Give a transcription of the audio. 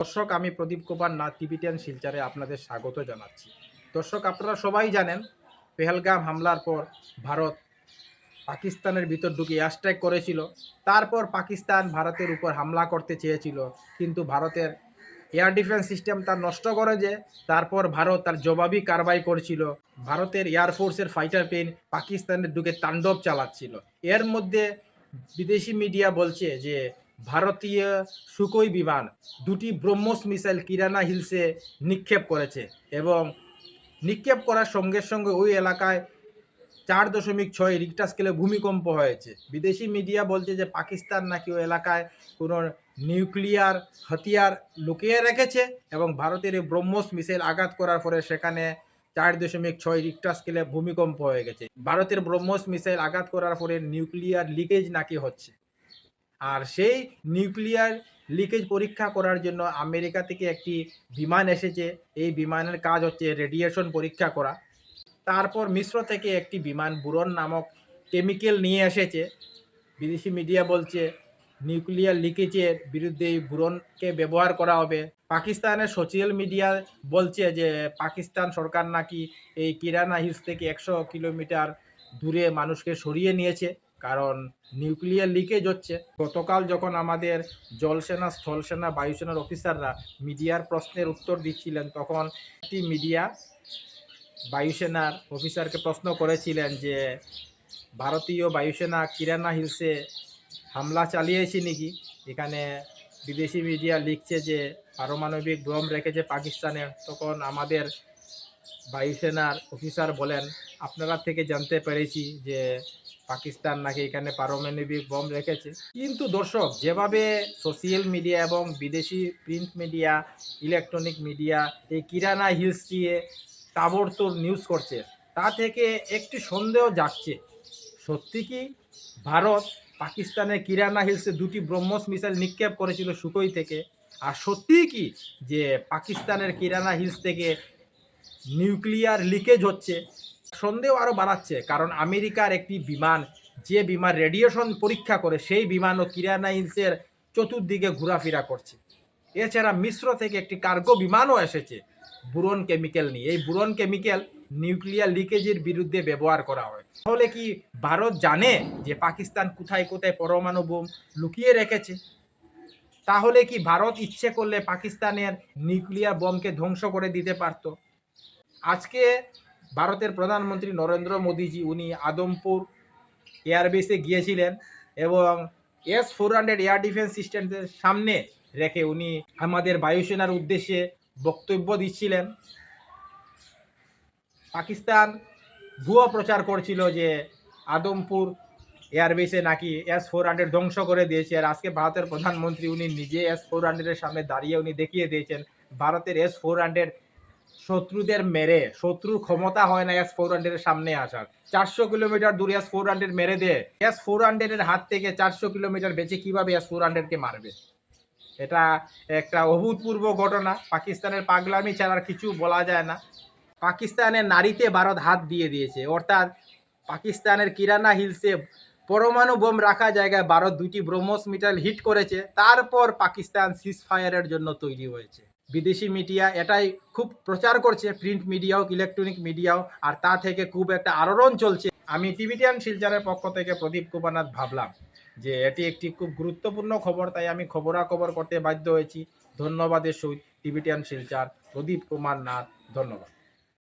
দর্শক, আমি প্রদীপ কুমার না টিভিটিয়ান শিলচারে আপনাদের স্বাগত জানাচ্ছি। দর্শক, আপনারা সবাই জানেন, পেহেলগাম হামলার পর ভারত পাকিস্তানের ভিতর ঢুকে এয়ারস্ট্রাইক করেছিল। তারপর পাকিস্তান ভারতের উপর হামলা করতে চেয়েছিল। কিন্তু ভারতের এয়ার ডিফেন্স সিস্টেম তার নষ্ট করে যে, তারপর ভারত তার জবাবি কারবাই করছিল। ভারতের এয়ারফোর্সের ফাইটার প্লেন পাকিস্তানের ঢুকে তাণ্ডব চালাচ্ছিল। এর মধ্যে বিদেশি মিডিয়া বলছে যে ভারতীয় সুকোই বিমান দুটি ব্রহ্মস মিসাইল কিরানা হিলসে নিক্ষেপ করেছে এবং নিক্ষেপ করার সঙ্গে সঙ্গে ওই এলাকায় চার দশমিক ছয় রিক্টার স্কেলে ভূমিকম্প হয়েছে। বিদেশি মিডিয়া বলছে যে পাকিস্তান নাকি ওই এলাকায় কোনো নিউক্লিয়ার হাতিয়ার লুকিয়ে রেখেছে এবং ভারতের এই ব্রহ্মস মিসাইল আঘাত করার পরে সেখানে চার দশমিক ছয় রিক্টার স্কেলে ভূমিকম্প হয়ে গেছে। ভারতের ব্রহ্মস মিসাইল আঘাত করার পরে নিউক্লিয়ার লিকেজ নাকি হচ্ছে? আর সেই নিউক্লিয়ার লিকেজ পরীক্ষা করার জন্য আমেরিকা থেকে একটি বিমান এসেছে। এই বিমানের কাজ হচ্ছে রেডিয়েশন পরীক্ষা করা। তারপর মিশ্র থেকে একটি বিমান বুরন নামক কেমিক্যাল নিয়ে এসেছে। বিদেশি মিডিয়া বলছে, নিউক্লিয়ার লিকেজের বিরুদ্ধে এই বুরনকে ব্যবহার করা হবে। পাকিস্তানের সোশ্যাল মিডিয়া বলছে যে, পাকিস্তান সরকার নাকি এই কিরানা হিলস থেকে একশো কিলোমিটার দূরে মানুষকে সরিয়ে নিয়েছে। কারণ নিউক্লিয়ার লিকেজ হচ্ছে। গতকাল যখন আমাদের জলসেনা, স্থলসেনা, বায়ুসেনার অফিসাররা মিডিয়ার প্রশ্নের উত্তর দিচ্ছিলেন, তখন একটি মিডিয়া বায়ুসেনার অফিসারকে প্রশ্ন করেছিলেন যে, ভারতীয় বায়ুসেনা কিরানা হিলসে হামলা চালিয়েছে নাকি? এখানে বিদেশি মিডিয়া লিখছে যে, পারমাণবিক বোম রেখেছে পাকিস্তানে। তখন আমাদের বায়ুসেনার অফিসার বলেন, আপনারা থেকে জানতে পেরেছি যে পাকিস্তান নাকি এখানে পারমাণবিক বোম রেখেছে। কিন্তু দর্শক, যেভাবে সোশ্যাল মিডিয়া এবং বিদেশি প্রিন্ট মিডিয়া ইলেকট্রনিক মিডিয়া এই কিরানা হিলস দিয়ে তাবড়তোড় নিউজ করছে, তা থেকে একটি সন্দেহ যাচ্ছে সত্যি কি ভারত পাকিস্তানের কিরানা হিলসে দুটি ব্রহ্মস মিসাইল নিক্ষেপ করেছিল সুকই থেকে? আর সত্যিই কি যে পাকিস্তানের কিরানা হিলস থেকে নিউক্লিয়ার লিকেজ হচ্ছে? সন্দেহ আরও বাড়াচ্ছে, কারণ আমেরিকার একটি বিমান, যে বিমান রেডিয়েশন পরীক্ষা করে, সেই বিমানও কিরানা হিলসের চতুর্দিকে ঘোরাফেরা করছে। এছাড়া মিশ্র থেকে একটি কার্গো বিমানও এসেছে বুরন কেমিক্যাল নিয়ে। এই বুরন কেমিক্যাল নিউক্লিয়ার লিকেজের বিরুদ্ধে ব্যবহার করা হয়। তাহলে কি ভারত জানে যে পাকিস্তান কোথায় কোথায় পরমাণু বোম লুকিয়ে রেখেছে? তাহলে কি ভারত ইচ্ছে করলে পাকিস্তানের নিউক্লিয়ার বোমকে ধ্বংস করে দিতে পারত? আজকে ভারতের প্রধানমন্ত্রী নরেন্দ্র মোদীজি, উনি আদমপুর এয়ারবেসে গিয়েছিলেন এবং S four hundred air defence সিস্টেমের সামনে রেখে উনি আমাদের বায়ুসেনার উদ্দেশ্যে বক্তব্য দিচ্ছিলেন। পাকিস্তান ভুয়া প্রচার করছিল যে আদমপুর এয়ারবেসে নাকি এস ফোর হান্ড্রেড ধ্বংস করে দিয়েছে আর আজকে ভারতের প্রধানমন্ত্রী উনি নিজে এস ফোর হান্ড্রেডের সামনে দাঁড়িয়ে উনি দেখিয়ে দিয়েছেন, ভারতের এস ফোর হান্ড্রেড শত্রুদের মেরে, শত্রুর ক্ষমতা হয় না এস ফোর হান্ড্রেডের সামনে আসার। চারশো কিলোমিটার দূরে এস ফোর হান্ড্রেড মেরে দে এস ফোর হান্ড্রেডের হাত থেকে চারশো কিলোমিটার বেঁচে কীভাবে এস ফোর হান্ড্রেডকে মারবে? এটা একটা অভূতপূর্ব ঘটনা। পাকিস্তানের পাগলামি ছাড়া আর কিছু বলা যায় না। পাকিস্তানের নারীতে ভারত হাত দিয়ে দিয়েছে। অর্থাৎ পাকিস্তানের কিরানা হিলসে পরমাণু বোম রাখা জায়গায় ভারত দুটি ব্রহ্মস মিটাইল হিট করেছে। তারপর পাকিস্তান সিজ ফায়ারের জন্য তৈরি হয়েছে। বিদেশি মিডিয়া এটাই খুব প্রচার করছে প্রিন্ট মিডিয়াও ইলেকট্রনিক মিডিয়াও, আর তা থেকে খুব একটা আলোড়ন চলছে। আমি টিভিটিয়ান শিলচরের পক্ষ থেকে প্রদীপ কুমারনাথ ভাবলাম যে এটি একটি খুব গুরুত্বপূর্ণ খবর, তাই আমি খবরাখবর করতে বাধ্য হয়েছি। ধন্যবাদের সহিত টিভিটিয়ান শিলচার, প্রদীপ কুমার নাথ ধন্যবাদ।